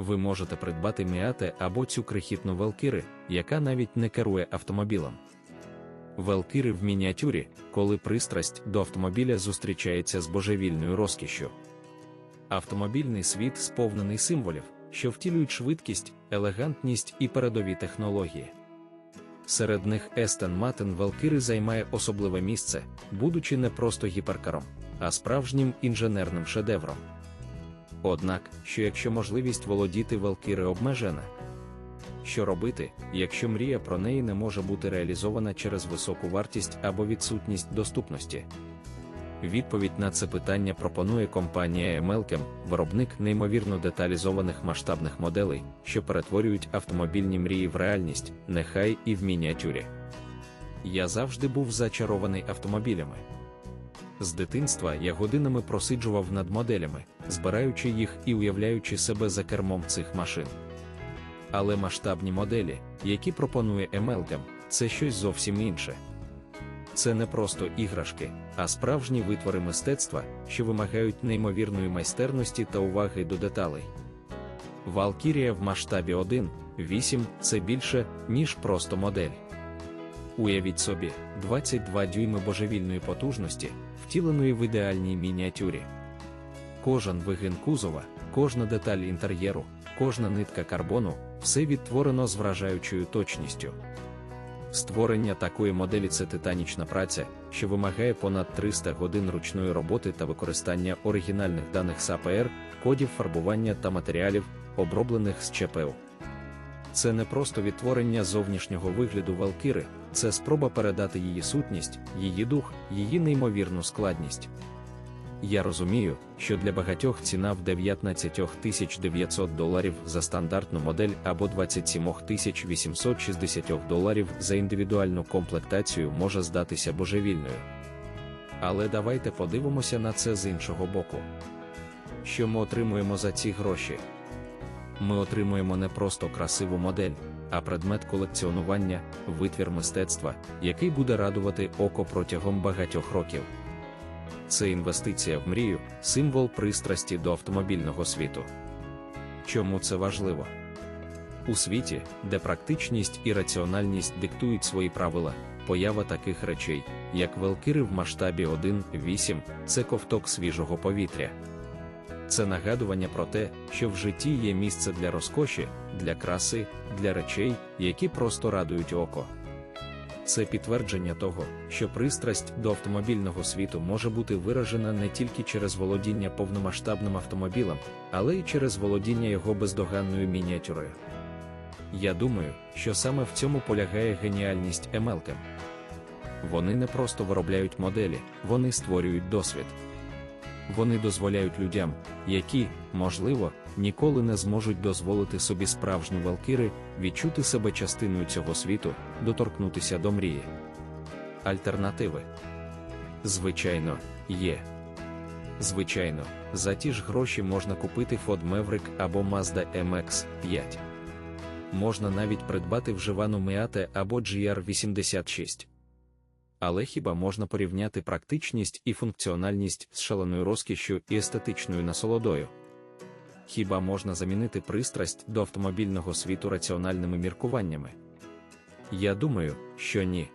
ви можете придбати Міате або цю крихітну Велкіри, яка навіть не керує автомобілем. Велкіри в мініатюрі, коли пристрасть до автомобіля зустрічається з божевільною розкішшю. Автомобільний світ сповнений символів, що втілюють швидкість, елегантність і передові технології. Серед них Естен Матен Велкири займає особливе місце, будучи не просто гіперкаром, а справжнім інженерним шедевром. Однак, що якщо можливість володіти Велкири обмежена, що робити, якщо мрія про неї не може бути реалізована через високу вартість або відсутність доступності? Відповідь на це питання пропонує компанія Emelchem, виробник неймовірно деталізованих масштабних моделей, що перетворюють автомобільні мрії в реальність, нехай і в мініатюрі. Я завжди був зачарований автомобілями. З дитинства я годинами просиджував над моделями, збираючи їх і уявляючи себе за кермом цих машин. Але масштабні моделі, які пропонує Emelchem, це щось зовсім інше. Це не просто іграшки, а справжні витвори мистецтва, що вимагають неймовірної майстерності та уваги до деталей. Валкірія в масштабі 1,8 це більше, ніж просто модель. Уявіть собі, 22 дюйми божевільної потужності, втіленої в ідеальній мініатюрі. Кожен вигин кузова, кожна деталь інтер'єру, кожна нитка карбону все відтворено з вражаючою точністю. Створення такої моделі це титанічна праця, що вимагає понад 300 годин ручної роботи та використання оригінальних даних з АПР, кодів фарбування та матеріалів, оброблених з ЧПУ. Це не просто відтворення зовнішнього вигляду Валкири, це спроба передати її сутність, її дух, її неймовірну складність. Я розумію, що для багатьох ціна в 19 900 доларів за стандартну модель або 27 860 доларів за індивідуальну комплектацію може здатися божевільною. Але давайте подивимося на це з іншого боку. Що ми отримуємо за ці гроші? Ми отримуємо не просто красиву модель, а предмет колекціонування, витвір мистецтва, який буде радувати око протягом багатьох років. Це інвестиція в мрію, символ пристрасті до автомобільного світу. Чому це важливо? У світі, де практичність і раціональність диктують свої правила, поява таких речей, як велкири в масштабі 1,8 це ковток свіжого повітря. Це нагадування про те, що в житті є місце для розкоші, для краси, для речей, які просто радують око. Це підтвердження того, що пристрасть до автомобільного світу може бути виражена не тільки через володіння повномасштабним автомобілем, але й через володіння його бездоганною мініатюрою. Я думаю, що саме в цьому полягає геніальність Емелкем. Вони не просто виробляють моделі, вони створюють досвід. Вони дозволяють людям, які, можливо, ніколи не зможуть дозволити собі справжню валкири, відчути себе частиною цього світу, доторкнутися до мрії. Альтернативи. Звичайно, є. Звичайно, за ті ж гроші можна купити Ford Maverick або Mazda MX-5. Можна навіть придбати вживану Miata або GR86. Але хіба можна порівняти практичність і функціональність з шаленою розкішшю і естетичною насолодою? Хіба можна замінити пристрасть до автомобільного світу раціональними міркуваннями? Я думаю, що ні.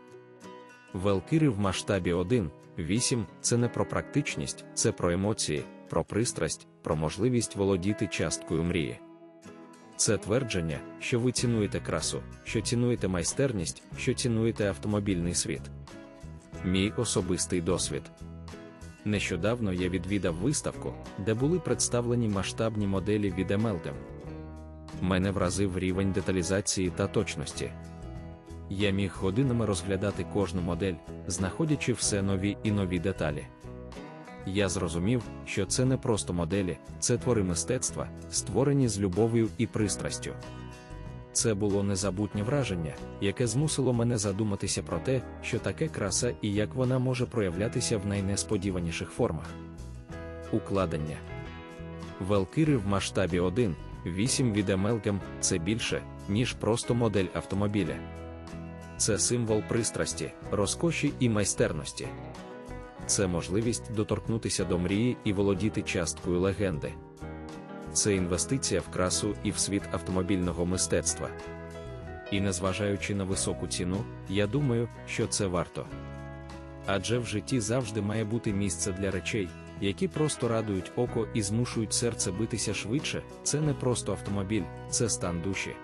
Велкири в масштабі 1,8 це не про практичність, це про емоції, про пристрасть, про можливість володіти часткою мрії. Це твердження, що ви цінуєте красу, що цінуєте майстерність, що цінуєте автомобільний світ. Мій особистий досвід. Нещодавно я відвідав виставку, де були представлені масштабні моделі від Emelchem. Мене вразив рівень деталізації та точності. Я міг годинами розглядати кожну модель, знаходячи все нові і нові деталі. Я зрозумів, що це не просто моделі, це твори мистецтва, створені з любов'ю і пристрастю. Це було незабутнє враження, яке змусило мене задуматися про те, що таке краса і як вона може проявлятися в найнесподіваніших формах. Укладення Велкири в масштабі 1, 8 від Emelchem – це більше, ніж просто модель автомобіля. Це символ пристрасті, розкоші і майстерності. Це можливість доторкнутися до мрії і володіти часткою легенди. Це інвестиція в красу і в світ автомобільного мистецтва. І незважаючи на високу ціну, я думаю, що це варто. Адже в житті завжди має бути місце для речей, які просто радують око і змушують серце битися швидше, це не просто автомобіль, це стан душі.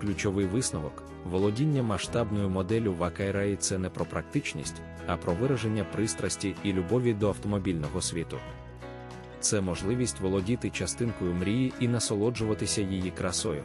Ключовий висновок володіння масштабною моделлю Вакайраї це не про практичність, а про вираження пристрасті і любові до автомобільного світу. Це можливість володіти частинкою мрії і насолоджуватися її красою.